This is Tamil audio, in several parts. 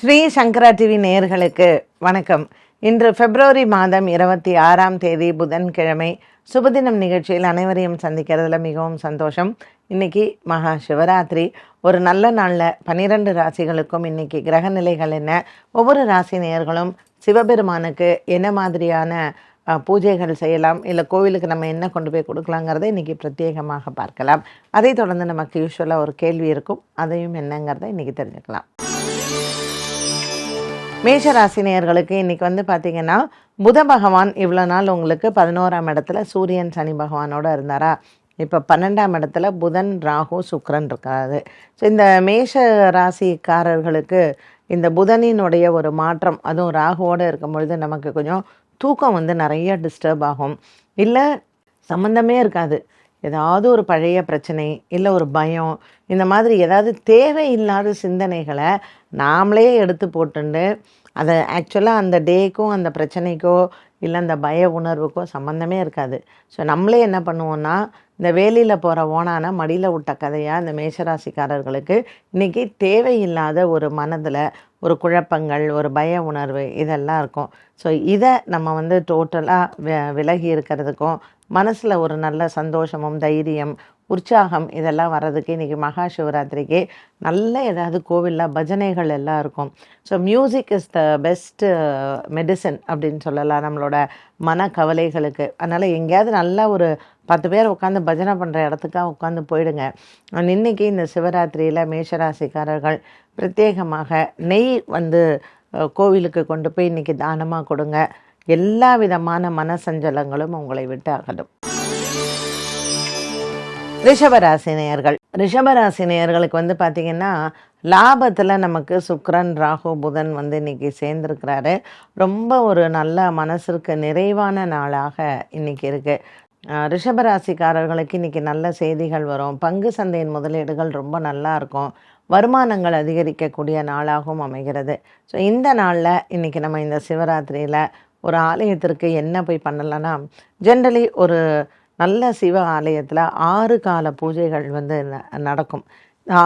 ஸ்ரீ சங்கரா டிவி நேயர்களுக்கு வணக்கம். இன்று பிப்ரவரி மாதம் இருபத்தி ஆறாம் தேதி புதன்கிழமை சுபதினம் நிகழ்ச்சியில் அனைவரையும் சந்திக்கிறதுல மிகவும் சந்தோஷம். இன்னைக்கு மகா சிவராத்திரி. ஒரு நல்ல நாளில் பன்னிரெண்டு ராசிகளுக்கும் இன்னைக்கு கிரக நிலைகள் என்ன? ஒவ்வொரு ராசி நேயர்களும் சிவபெருமானுக்கு என்ன மாதிரியான பூஜைகள் செய்யலாம்? இல்லை கோவிலுக்கு நம்ம என்ன கொண்டு போய் கொடுக்கலாங்கிறத இன்றைக்கி பிரத்யேகமாக பார்க்கலாம். அதை தொடர்ந்து நமக்கு யூஸ்வலாக ஒரு கேள்வி இருக்கும். அதையும் என்னங்கிறத இன்றைக்கி தெரிஞ்சுக்கலாம். மேஷ ராசினியர்களுக்கு வந்து பார்த்தீங்கன்னா புத பகவான் இவ்வளோ நாள் உங்களுக்கு பதினோராம் இடத்துல சூரியன் சனி பகவானோட இருந்தாரா? இப்போ பன்னெண்டாம் இடத்துல புதன் ராகு சுக்கரன் இருக்காது ஸோ இந்த மேஷ ராசிக்காரர்களுக்கு இந்த புதனினுடைய ஒரு மாற்றம் அதுவும் ராகுவோடு இருக்கும் பொழுது நமக்கு கொஞ்சம் தூக்கம் வந்து நிறைய டிஸ்டர்ப் ஆகும். இல்லை சம்மந்தமே இருக்காது. ஏதாவது ஒரு பழைய பிரச்சனை இல்லை ஒரு பயம் இந்த மாதிரி ஏதாவது தேவையில்லாத சிந்தனைகளை நாமளே எடுத்து போட்டுண்டு அதை ஆக்சுவலாக அந்த டேக்கும் அந்த பிரச்சனைக்கோ இல்லை அந்த பய உணர்வுக்கோ சம்மந்தமே இருக்காது. ஸோ நம்மளே என்ன பண்ணுவோம்னா இந்த வேலியில் போகிற ஓனான மடியில் விட்ட கதையாக இந்த மேஷராசிக்காரர்களுக்கு இன்றைக்கி தேவையில்லாத ஒரு மனதில் ஒரு குழப்பங்கள் ஒரு பய உணர்வு இதெல்லாம் இருக்கும். ஸோ இதை நம்ம வந்து டோட்டலாக விலகி இருக்கிறதுக்கும் மனசில் ஒரு நல்ல சந்தோஷமும் தைரியம் உற்சாகம் இதெல்லாம் வர்றதுக்கு இன்றைக்கி மகா சிவராத்திரிக்கு நல்ல ஏதாவது கோவிலில் பஜனைகள் எல்லாம் இருக்கும். So music is the best medicine அப்படின்னு சொல்லலாம் நம்மளோட மன கவலைகளுக்கு. அதனால் எங்கேயாவது நல்லா ஒரு பத்து பேர் உட்காந்து பஜனை பண்ணுற இடத்துக்காக உட்காந்து போயிடுங்க. இன்றைக்கி இன்னைக்கு இந்த சிவராத்திரியில் மேஷராசிக்காரர்கள் பிரத்யேகமாக நெய் வந்து கோவிலுக்கு கொண்டு போய் இன்றைக்கி தானமாக கொடுங்க. எல்லா விதமான மனசஞ்சலங்களும் உங்களை விட்டு அகலும். ரிஷபராசினியர்கள் ரிஷபராசினியர்களுக்கு வந்து பார்த்திங்கன்னா லாபத்தில் நமக்கு சுக்ரன் ராகு புதன் வந்து இன்னைக்கு சேர்ந்துருக்கிறாரு. ரொம்ப ஒரு நல்ல மனசிற்கு நிறைவான நாளாக இன்னைக்கு இருக்குது ரிஷபராசிக்காரர்களுக்கு இன்றைக்கி நல்ல செய்திகள் வரும். பங்கு சந்தையின் முதலீடுகள் ரொம்ப நல்லா இருக்கும். வருமானங்கள் அதிகரிக்கக்கூடிய நாளாகவும் அமைகிறது. ஸோ இந்த நாளில் இன்றைக்கி நம்ம இந்த சிவராத்திரியில் ஒரு ஆலயத்திற்கு என்ன போய் பண்ணலான்னா ஜென்ரலி ஒரு நல்ல சிவ ஆலயத்தில் ஆறு கால பூஜைகள் வந்து ந- நடக்கும்.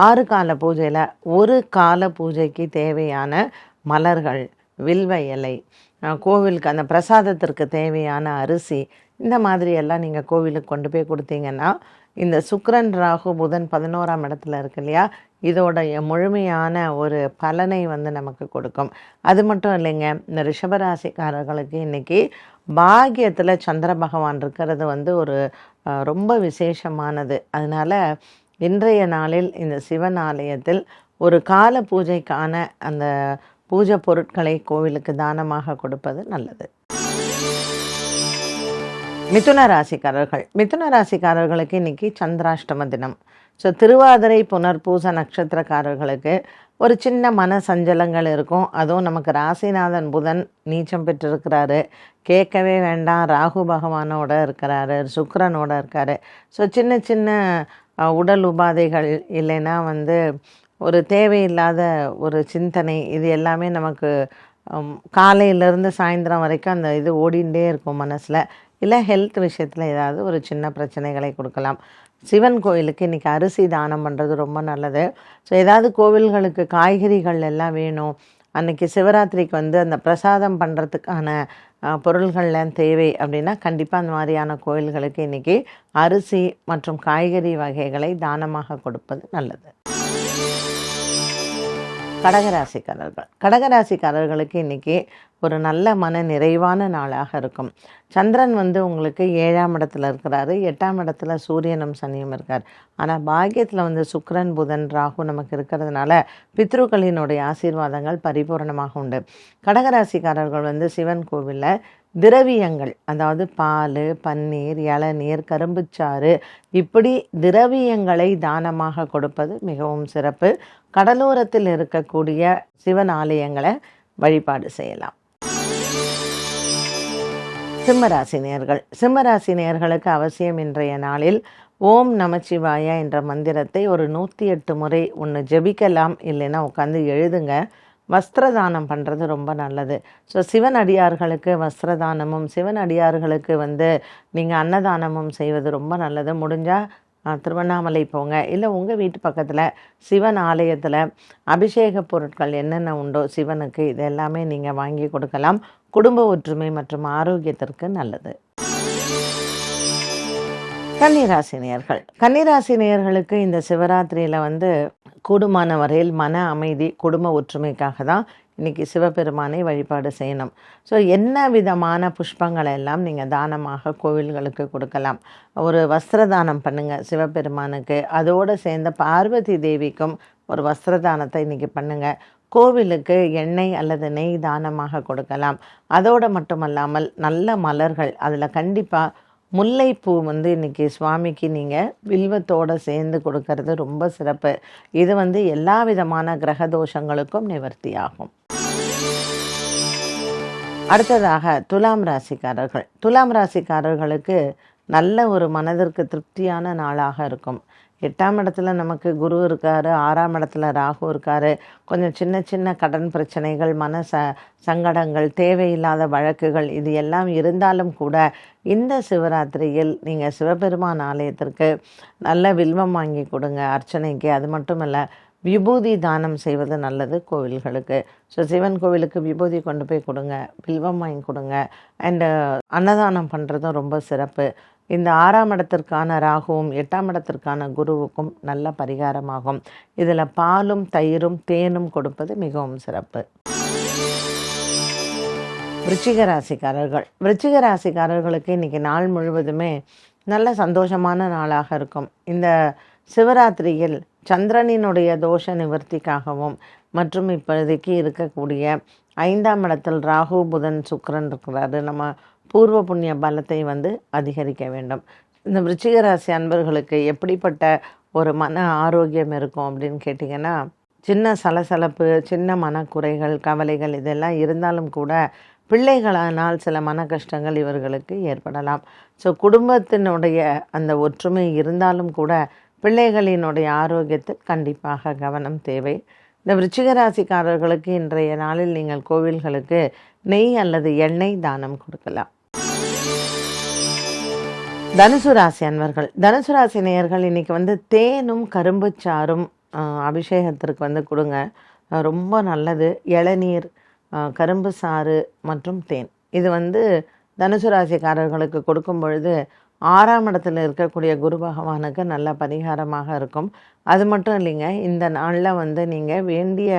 ஆறு கால பூஜையில் ஒரு கால பூஜைக்கு தேவையான மலர்கள் வில்வ இலை கோவிலுக்கு அந்த பிரசாதத்திற்கு தேவையான அரிசி இந்த மாதிரி எல்லாம் நீங்கள் கோவிலுக்கு கொண்டு போய் கொடுத்தீங்கன்னா இந்த சுக்ரன் ராகு புதன் பதினோராம் இடத்துல இருக்கு இல்லையா இதோடைய முழுமையான ஒரு பலனை வந்து நமக்கு கொடுக்கும். அது மட்டும் இல்லைங்க இந்த ரிஷபராசிக்காரர்களுக்கு இன்னைக்கு பாகியத்தில் சந்திர பகவான் இருக்கிறது வந்து ஒரு ரொம்ப விசேஷமானது. அதனால் இன்றைய நாளில் இந்த சிவன் ஆலயத்தில் ஒரு கால பூஜைக்கான அந்த பூஜை பொருட்களை கோவிலுக்கு தானமாக கொடுப்பது நல்லது. மிதுன ராசிக்காரர்கள். மிதுன ராசிக்காரர்களுக்கு இன்னைக்கு சந்திராஷ்டம தினம். ஸோ திருவாதிரை புனர்பூச நட்சத்திரக்காரர்களுக்கு ஒரு சின்ன மன சஞ்சலங்கள் இருக்கும். அதுவும் நமக்கு ராசிநாதன் புதன் நீச்சம் பெற்றிருக்கிறாரு. கேட்கவே வேண்டாம். ராகு பகவானோட இருக்கிறாரு. சுக்கரனோட இருக்காரு. ஸோ சின்ன சின்ன உடல் உபாதைகள் இல்லைன்னா வந்து ஒரு தேவையில்லாத ஒரு சிந்தனை இது எல்லாமே நமக்கு காலையிலேருந்து சாயந்தரம் வரைக்கும் அந்த இது ஓடிண்டே இருக்கும் மனசில். இல்லை ஹெல்த் விஷயத்தில் ஏதாவது ஒரு சின்ன பிரச்சனைகளை கொடுக்கலாம். சிவன் கோயிலுக்கு இன்றைக்கி அரிசி தானம் பண்ணுறது ரொம்ப நல்லது. ஸோ ஏதாவது கோவில்களுக்கு காய்கறிகள் எல்லாம் வேணும். அன்னைக்கு சிவராத்திரிக்கு வந்து அந்த பிரசாதம் பண்ணுறதுக்கான பொருள்கள்லாம் தேவை அப்படின்னா கண்டிப்பாக அந்த மாதிரியான கோயில்களுக்கு இன்றைக்கி அரிசி மற்றும் காய்கறி வகைகளை தானமாக கொடுப்பது நல்லது. கடகராசிக்காரர்கள். கடகராசிக்காரர்களுக்கு இன்றைக்கி ஒரு நல்ல மன நிறைவான நாளாக இருக்கும். சந்திரன் வந்து உங்களுக்கு ஏழாம் இடத்துல இருக்கிறாரு. எட்டாம் இடத்துல சூரியனும் சனியும் இருக்கார். ஆனால் பாக்கியத்தில் வந்து சுக்கரன் புதன் ராகு நமக்கு இருக்கிறதுனால பித்ருக்களினுடைய ஆசீர்வாதங்கள் பரிபூரணமாக உண்டு. கடகராசிக்காரர்கள் வந்து சிவன் கோவிலில் திரவியங்கள் அதாவது பால் பன்னீர் இளநீர் கரும்புச்சாறு இப்படி திரவியங்களை தானமாக கொடுப்பது மிகவும் சிறப்பு. கடலோரத்தில் இருக்கக்கூடிய சிவன் ஆலயங்களை வழிபாடு செய்யலாம். சிம்மராசி நேர்கள் சிம்மராசி நேர்களுக்கு அவசியம் இன்றைய நாளில் ஓம் நமச்சிவாயா என்ற மந்திரத்தை ஒரு நூற்றி எட்டு முறை ஒன்று ஜெபிக்கலாம். இல்லைன்னா உட்காந்து எழுதுங்க. வஸ்திரதானம் பண்ணுறது ரொம்ப நல்லது. ஸோ சிவன் அடியார்களுக்கு வஸ்திரதானமும் சிவன் அடியார்களுக்கு வந்து நீங்கள் அன்னதானமும் செய்வது ரொம்ப நல்லது. முடிஞ்சால் திருவண்ணாமலை போங்க. இல்லை உங்கள் வீட்டு பக்கத்தில் சிவன் ஆலயத்தில் அபிஷேக பொருட்கள் என்னென்ன உண்டோ சிவனுக்கு இது எல்லாமே நீங்கள் வாங்கி கொடுக்கலாம். குடும்ப ஒற்றுமை மற்றும் ஆரோக்கியத்திற்கு நல்லது. கன்னிராசினியர்கள் கன்னிராசினியர்களுக்கு இந்த சிவராத்திரியில் வந்து கூடுமான வரையில் மன அமைதி குடும்ப ஒற்றுமைக்காக தான் இன்றைக்கி சிவபெருமானை வழிபாடு செய்யணும். ஸோ என்ன விதமான புஷ்பங்களை எல்லாம் நீங்கள் தானமாக கோவில்களுக்கு கொடுக்கலாம்? ஒரு வஸ்திர தானம் பண்ணுங்கள் சிவபெருமானுக்கு. அதோடு சேர்ந்த பார்வதி தேவிக்கும் ஒரு வஸ்திர தானத்தை இன்றைக்கி பண்ணுங்கள் கோவிலுக்கு எண்ணெய் அல்லது நெய் தானமாக கொடுக்கலாம். அதோடு மட்டுமல்லாமல் நல்ல மலர்கள் அதில் கண்டிப்பாக முல்லைப்பூ வந்து இன்றைக்கி சுவாமிக்கு நீங்கள் வில்வத்தோடு சேர்ந்து கொடுக்கறது ரொம்ப சிறப்பு. இது வந்து எல்லா விதமான கிரக தோஷங்களுக்கும் நிவர்த்தி ஆகும் அடுத்ததாக துலாம் ராசிக்காரர்கள். துலாம் ராசிக்காரர்களுக்கு நல்ல ஒரு மனதிற்கு திருப்தியான நாளாக இருக்கும். எட்டாம் இடத்துல நமக்கு குரு இருக்காரு ஆறாம் இடத்துல ராகு இருக்காரு. கொஞ்சம் சின்ன சின்ன கடன் பிரச்சனைகள் மன ச சங்கடங்கள் தேவையில்லாத வழக்குகள் இது எல்லாம் இருந்தாலும் கூட இந்த சிவராத்திரியில் நீங்கள் சிவபெருமான் ஆலயத்திற்கு நல்ல வில்வம் வாங்கி கொடுங்க அர்ச்சனைக்கு. அது மட்டும் இல்லை விபூதி தானம் செய்வது நல்லது கோவில்களுக்கு. ஸோ சிவன் கோவிலுக்கு விபூதி கொண்டு போய் கொடுங்க வில்வம் வாங்கி கொடுங்க. அண்டு அன்னதானம் பண்ணுறதும் ரொம்ப சிறப்பு. இந்த ஆறாம் இடத்திற்கான ராகுவும் எட்டாம் இடத்திற்கான குருவுக்கும் நல்ல பரிகாரமாகும். இதில் பாலும் தயிரும் தேனும் கொடுப்பது மிகவும் சிறப்பு. விருச்சிக ராசிக்காரர்கள். விருச்சிக ராசிக்காரர்களுக்கு இன்றைக்கி நாள் முழுவதுமே நல்ல சந்தோஷமான நாளாக இருக்கும். இந்த சிவராத்திரியில் சந்திரனினுடைய தோஷ நிவர்த்திக்காகவும் மற்றும் இப்போதைக்கு இருக்கக்கூடிய ஐந்தாம் இடத்தில் ராகு புதன் சுக்கரன் இருக்கிறாரு. நம்ம பூர்வ புண்ணிய பலத்தை வந்து அதிகரிக்க வேண்டும். இந்த விருச்சிக ராசி அன்பர்களுக்கு எப்படிப்பட்ட ஒரு மன ஆரோக்கியம் இருக்கும் அப்படின்னு கேட்டிங்கன்னா சின்ன சலசலப்பு சின்ன மனக்குறைகள் கவலைகள் இதெல்லாம் இருந்தாலும் கூட பிள்ளைகளானால் சில மன கஷ்டங்கள் இவர்களுக்கு ஏற்படலாம். ஸோ குடும்பத்தினுடைய அந்த ஒற்றுமை இருந்தாலும் கூட பிள்ளைகளினுடைய ஆரோக்கியத்தில் கண்டிப்பாக கவனம் தேவை. இந்த விருச்சிகராசிக்காரர்களுக்கு இன்றைய நாளில் நீங்கள் கோவில்களுக்கு நெய் அல்லது எண்ணெய் தானம் கொடுக்கலாம். தனுசு ராசி அன்பர்கள். தனுசு ராசி நேயர்கள் இன்றைக்கி வந்து தேனும் கரும்பு சாறும் அபிஷேகத்திற்கு வந்து கொடுங்க. ரொம்ப நல்லது. இளநீர் கரும்பு சாறு மற்றும் தேன். இது வந்து தனுசு ராசிக்காரர்களுக்கு கொடுக்கும் பொழுது ஆறாம் இடத்துல இருக்கக்கூடிய குரு பகவானுக்கு நல்ல பரிகாரமாக இருக்கும். அது மட்டும் இல்லைங்க இந்த நாளில் வந்து நீங்கள் வேண்டிய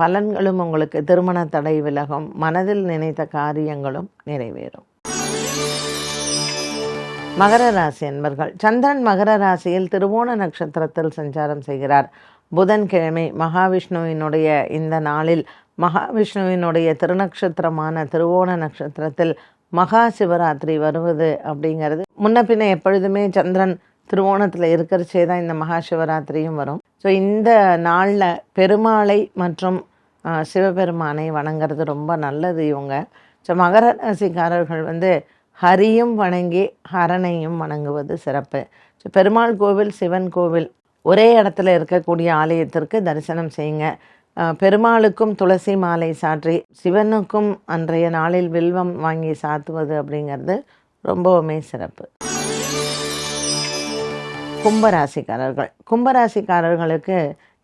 பலன்களும் உங்களுக்கு திருமண தடை விலகும். மனதில் நினைத்த காரியங்களும் நிறைவேறும். மகர ராசி என்பர்கள் சந்திரன் மகர ராசியில் திருவோண நட்சத்திரத்தில் சஞ்சாரம் செய்கிறார். புதன்கிழமை மகாவிஷ்ணுவினுடைய இந்த நாளில் மகாவிஷ்ணுவினுடைய திருநக்ஷத்திரமான திருவோண நட்சத்திரத்தில் மகா சிவராத்திரி வருவது அப்படிங்கிறது. முன்ன பின்ன எப்பொழுதுமே சந்திரன் திருவோணத்தில் இருக்கிறச்சே தான் இந்த மகா சிவராத்திரியும் வரும். ஸோ இந்த நாளில் பெருமாளை மற்றும் சிவபெருமானை வணங்குறது ரொம்ப நல்லது இவங்க. ஸோ மகர ராசிக்காரர்கள் வந்து ஹரியும் வணங்கி ஹரனையும் வணங்குவது சிறப்பு. பெருமாள் கோவில் சிவன் கோவில் ஒரே இடத்துல இருக்கக்கூடிய ஆலயத்திற்கு தரிசனம் செய்யுங்க. பெருமாளுக்கும் துளசி மாலை சாற்றி சிவனுக்கும் அன்றைய நாளில் வில்வம் வாங்கி சாத்துவது அப்படிங்கிறது ரொம்பவுமே சிறப்பு. கும்பராசிக்காரர்கள். கும்பராசிக்காரர்களுக்கு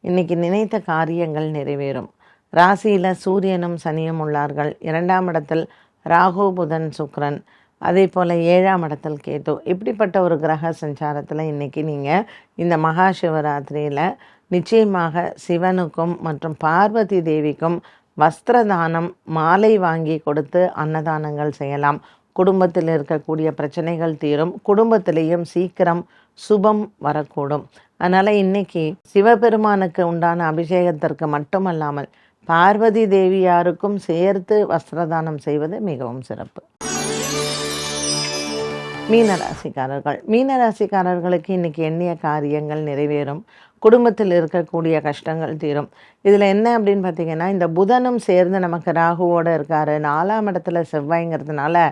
இன்னைக்கு நினைத்த காரியங்கள் நிறைவேறும். ராசியில் சூரியனும் சனியும் உள்ளார்கள். இரண்டாம் இடத்தில் ராகு புதன் சுக்ரன் அதே போல் ஏழாம் இடத்தில் கேது. இப்படிப்பட்ட ஒரு கிரக சஞ்சாரத்தில் இன்றைக்கி நீங்கள் இந்த மகா சிவராத்திரியில் நிச்சயமாக சிவனுக்கும் மற்றும் பார்வதி தேவிக்கும் வஸ்திரதானம் மாலை வாங்கி கொடுத்து அன்னதானங்கள் செய்யலாம். குடும்பத்தில் இருக்கக்கூடிய பிரச்சனைகள் தீரும். குடும்பத்திலேயும் சீக்கிரம் சுபம் வரக்கூடும். அதனால் இன்னைக்கு சிவபெருமானுக்கு உண்டான அபிஷேகத்திற்கு மட்டுமல்லாமல் பார்வதி தேவியாருக்கும் சேர்த்து வஸ்திரதானம் செய்வது மிகவும் சிறப்பு. மீனராசிக்காரர்கள். மீனராசிக்காரர்களுக்கு இன்னைக்கு எண்ணிய காரியங்கள் நிறைவேறும். குடும்பத்தில் இருக்கக்கூடிய கஷ்டங்கள் தீரும். இதில் என்ன அப்படின்னு பார்த்தீங்கன்னா இந்த புதனும் சேர்ந்து நமக்கு ராகுவோடு இருக்காரு. நாலாம் இடத்துல செவ்வாய்ங்கிறதுனால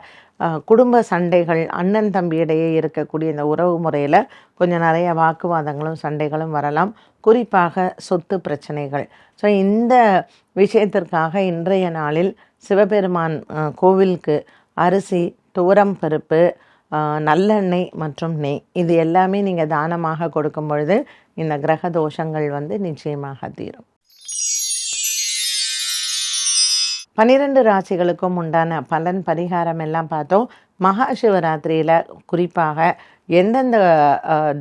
குடும்ப சண்டைகள் அண்ணன் தம்பி இடையே இருக்கக்கூடிய இந்த உறவு முறையில் கொஞ்சம் நிறைய வாக்குவாதங்களும் சண்டைகளும் வரலாம். குறிப்பாக சொத்து பிரச்சனைகள். ஸோ இந்த விஷயத்திற்காக இன்றைய நாளில் சிவபெருமான் கோவிலுக்கு அரிசி துவரம் பருப்பு நல்லெண்ணெய் மற்றும் நெய். இது எல்லாமே நீங்கள் தானமாக கொடுக்கும் பொழுது இந்த கிரக தோஷங்கள் வந்து நிச்சயமாக தீரும். பன்னிரெண்டு ராசிகளுக்கும் உண்டான பலன் பரிகாரம் எல்லாம் பார்த்தோம். மகா சிவராத்திரியில் குறிப்பாக எந்தெந்த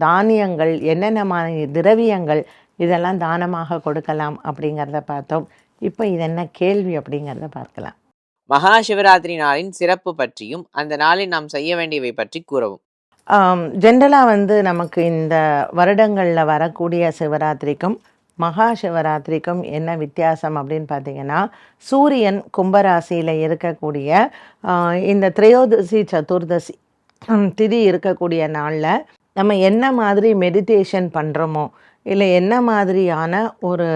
தானியங்கள் என்னென்ன மாதிரி திரவியங்கள் இதெல்லாம் தானமாக கொடுக்கலாம் அப்படிங்கிறத பார்த்தோம். இப்போ இது என்ன கேள்வி அப்படிங்கிறத பார்க்கலாம். மகா சிவராத்திரி நாளின் சிறப்பு பற்றியும் அந்த நாளில் நாம் செய்ய வேண்டியவை பற்றி கூறவும். ஜென்ரலாக வந்து நமக்கு இந்த வருடங்களில் வரக்கூடிய சிவராத்திரிக்கும் மகா சிவராத்திரிக்கும் என்ன வித்தியாசம் அப்படின்னு பார்த்தீங்கன்னா சூரியன் கும்பராசியில் இருக்கக்கூடிய இந்த திரையோதசி சதுர்தசி திதி இருக்கக்கூடிய நாளில் நம்ம என்ன மாதிரி மெடிடேஷன் பண்ணுறோமோ இல்லை என்ன மாதிரியான ஒரு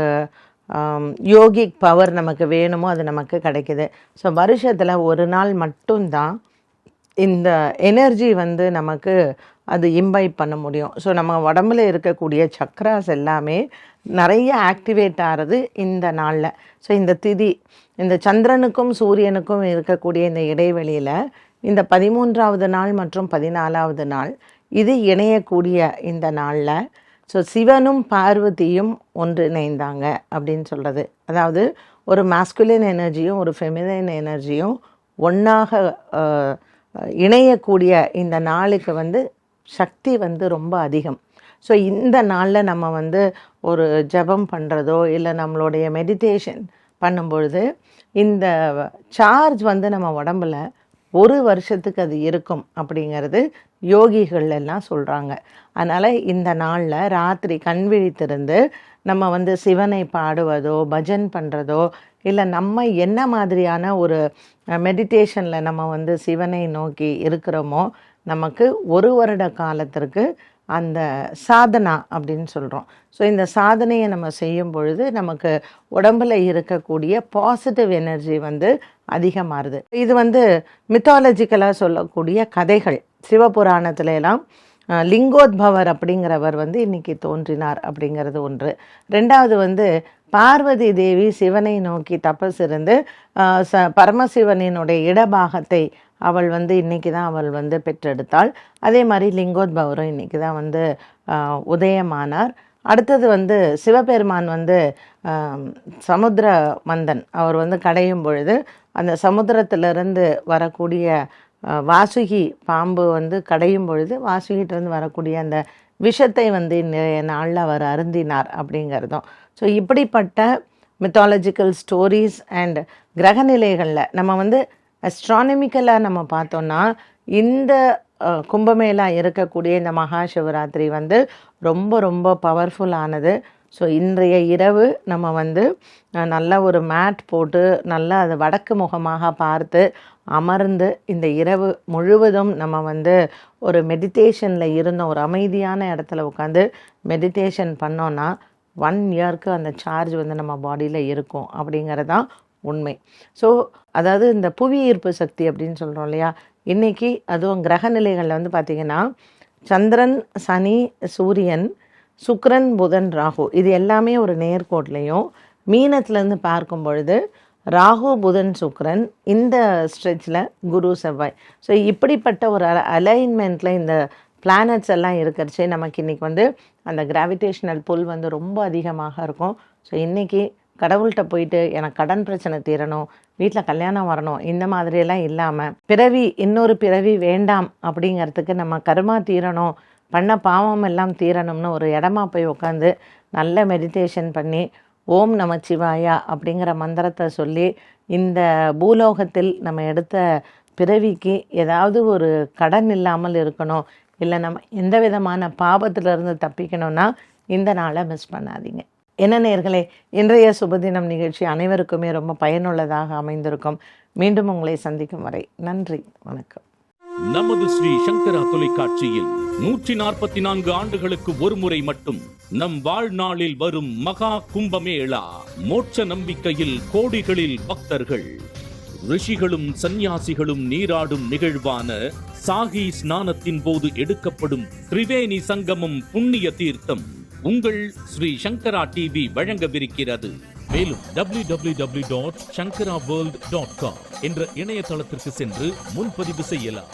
யோகிக் பவர் நமக்கு வேணுமோ அது நமக்கு கிடைக்குது. ஸோ வருஷத்தில் ஒரு நாள் மட்டும்தான் இந்த எனர்ஜி வந்து நமக்கு அது இம்பைப் பண்ண முடியும். ஸோ நம்ம உடம்புல இருக்கக்கூடிய சக்ராஸ் எல்லாமே நிறைய ஆக்டிவேட் ஆகிறது இந்த நாளில். ஸோ இந்த திதி இந்த சந்திரனுக்கும் சூரியனுக்கும் இருக்கக்கூடிய இந்த இடைவெளியில் இந்த பதிமூன்றாவது நாள் மற்றும் பதினாலாவது நாள் இது இணையக்கூடிய இந்த நாளில் ஸோ சிவனும் பார்வதியும் ஒன்றிணைந்தாங்க அப்படின்னு சொல்கிறது அதாவது ஒரு மாஸ்குலின் எனர்ஜியும் ஒரு ஃபெமினைன் எனர்ஜியும் ஒன்றாக இணையக்கூடிய இந்த நாளுக்கு வந்து சக்தி வந்து ரொம்ப அதிகம். ஸோ இந்த நாளில் நம்ம வந்து ஒரு ஜெபம் பண்ணுறதோ இல்லை நம்மளுடைய மெடிடேஷன் பண்ணும்பொழுது இந்த சார்ஜ் வந்து நம்ம உடம்புல ஒரு வருஷத்துக்கு அது இருக்கும் அப்படிங்கிறது யோகிகள் எல்லாம் சொல்கிறாங்க அதனால் இந்த நாளில் ராத்திரி கண் விழித்திருந்து நம்ம வந்து சிவனை பாடுவதோ பஜன் பண்ணுறதோ இல்லை நம்ம என்ன மாதிரியான ஒரு மெடிடேஷனில் நம்ம வந்து சிவனை நோக்கி இருக்கிறோமோ நமக்கு ஒரு வருட காலத்திற்கு அந்த சாதனா அப்படின்னு சொல்கிறோம் ஸோ இந்த சாதனையை நம்ம செய்யும் பொழுது நமக்கு உடம்புல இருக்கக்கூடிய பாசிட்டிவ் எனர்ஜி வந்து அதிகமாகுது. இது வந்து மித்தாலஜிக்கலாக சொல்லக்கூடிய கதைகள். சிவபுராணத்துல எல்லாம் லிங்கோத்பவர் அப்படிங்கிறவர் வந்து இன்னைக்கு தோன்றினார் அப்படிங்கிறது ஒன்று. ரெண்டாவது வந்து பார்வதி தேவி சிவனை நோக்கி தபஸ் இருந்து ச பரமசிவனினுடைய இடபாகத்தை அவள் வந்து இன்றைக்கி தான் அவள் வந்து பெற்றெடுத்தாள். அதே மாதிரி லிங்கோத்பவரும் இன்றைக்கி தான் வந்து உதயமானார். அடுத்தது வந்து சிவபெருமான் வந்து சமுத்திர மந்தன். அவர் வந்து கடையும் பொழுது அந்த சமுத்திரத்திலிருந்து வரக்கூடிய வாசுகி பாம்பு வந்து கடையும் பொழுது வாசுகிட்டிருந்து வரக்கூடிய அந்த விஷத்தை வந்து நிறைய நாளில் அவர் அருந்தினார் அப்படிங்கிறதும். ஸோ இப்படிப்பட்ட மித்தாலஜிக்கல் ஸ்டோரிஸ் அண்ட் கிரகநிலைகளில் நம்ம வந்து அஸ்ட்ரானமிக்கலாக நம்ம பார்த்தோன்னா இந்த கும்பமேளா இருக்கக்கூடிய இந்த மகா சிவராத்திரி வந்து ரொம்ப ரொம்ப பவர்ஃபுல்லானது ஸோ இன்றைய இரவு நம்ம வந்து நல்ல ஒரு மேட் போட்டு நல்லா அதை வடக்கு முகமாக பார்த்து அமர்ந்து இந்த இரவு முழுவதும் நம்ம வந்து ஒரு மெடிடேஷனில் இருந்த ஒரு அமைதியான இடத்துல உட்காந்து மெடிடேஷன் பண்ணோன்னா ஒன் இயர்க்கு அந்த சார்ஜ் வந்து நம்ம பாடியில் இருக்கும். அப்படிங்கிறதான் உண்மை. ஸோ அதாவது இந்த புவி ஈர்ப்பு சக்தி அப்படின்னு சொல்கிறோம் இல்லையா? இன்னைக்கு அதுவும் கிரக நிலைகளில் வந்து பார்த்திங்கன்னா சந்திரன் சனி சூரியன் சுக்ரன் புதன் ராகு இது எல்லாமே ஒரு நேர்கோட்லேயும் மீனத்துலேருந்து பார்க்கும் பொழுது ராகு புதன் சுக்ரன் இந்த ஸ்ட்ரெச்சில் குரு செவ்வாய். ஸோ இப்படிப்பட்ட ஒரு அலைன்மெண்ட்டில் இந்த பிளானட்ஸ் எல்லாம் இருக்கிறச்சே நமக்கு இன்றைக்கி வந்து அந்த கிராவிடேஷ்னல் புல் வந்து ரொம்ப அதிகமாக இருக்கும். ஸோ இன்றைக்கி கடவுள்கிட்ட போயிட்டு எனக்கு கடன் பிரச்சனை தீரணும் வீட்டில் கல்யாணம் வரணும் இந்த மாதிரியெல்லாம் இல்லாமல் பிறவி இன்னொரு பிறவி வேண்டாம் அப்படிங்கிறதுக்கு நம்ம கருமா தீரணும் பண்ண பாவம் எல்லாம் தீரணும்னு ஒரு இடமா போய் உட்காந்து நல்ல மெடிடேஷன் பண்ணி ஓம் நமச்சிவாயா அப்படிங்கிற மந்திரத்தை சொல்லி இந்த பூலோகத்தில் நம்ம எடுத்த பிறவிக்கு ஏதாவது ஒரு கடன் இல்லாமல் இருக்கணும் இல்லை நம்ம எந்த விதமான பாபத்திலிருந்து தப்பிக்கணும்னா இந்த நாளை மிஸ் பண்ணாதீங்க. என்ன நேர்களே இன்றைய சுபதினம் நிகழ்ச்சி அனைவருக்குமே ரொம்ப பயனுள்ளதாக அமைந்திருக்கும். மீண்டும் உங்களை சந்திக்கும் வரை நன்றி வணக்கம். நமது ஸ்ரீ சங்கரா தொலைக்காட்சியில் நூற்றி நாற்பத்தி நான்கு ஆண்டுகளுக்கு ஒருமுறை மட்டும் நம் வாழ்நாளில் வரும் மகா கும்பமேளா மோட்ச நம்பிக்கையில் கோடிகளில் பக்தர்கள் ரிஷிகளும் சந்நியாசிகளும் நீராடும் நிகழ்வான சாகி ஸ்நானத்தின் போது எடுக்கப்படும் திரிவேணி சங்கமம் புண்ணிய தீர்த்தம். உங்கள் ஸ்ரீ சங்கரா டிவி வழங்கவிருக்கிறது. மேலும் www.shankaraworld.com என்ற இணையதளத்திற்கு சென்று முன்பதிவு செய்யலாம்.